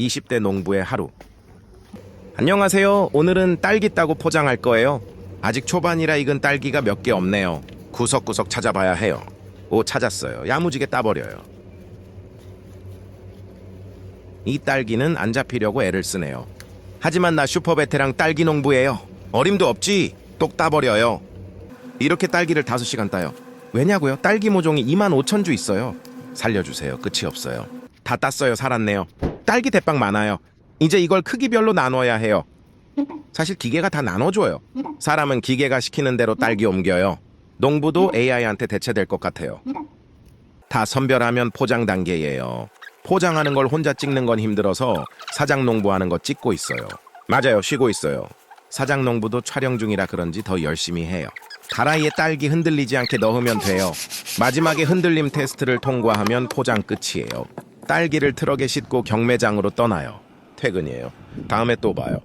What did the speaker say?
20대 농부의 하루. 안녕하세요. 오늘은 딸기 따고 포장할 거예요. 아직 초반이라 익은 딸기가 몇 개 없네요. 구석구석 찾아봐야 해요. 오, 찾았어요. 야무지게 따버려요. 이 딸기는 안 잡히려고 애를 쓰네요. 하지만 나 슈퍼 베테랑 딸기 농부예요. 어림도 없지. 똑 따버려요. 이렇게 딸기를 5시간 따요. 왜냐고요? 딸기 모종이 2만 5천 주 있어요. 살려주세요. 끝이 없어요. 다 땄어요. 살았네요. 딸기 대빵 많아요. 이제 이걸 크기별로 나눠야 해요. 사실 기계가 다 나눠줘요. 사람은 기계가 시키는 대로 딸기 옮겨요. 농부도 AI한테 대체될 것 같아요. 다 선별하면 포장 단계예요. 포장하는 걸 혼자 찍는 건 힘들어서 사장 농부하는 거 찍고 있어요. 맞아요. 쉬고 있어요. 사장 농부도 촬영 중이라 그런지 더 열심히 해요. 다라이에 딸기 흔들리지 않게 넣으면 돼요. 마지막에 흔들림 테스트를 통과하면 포장 끝이에요. 딸기를 트럭에 싣고 경매장으로 떠나요. 퇴근이에요. 다음에 또 봐요.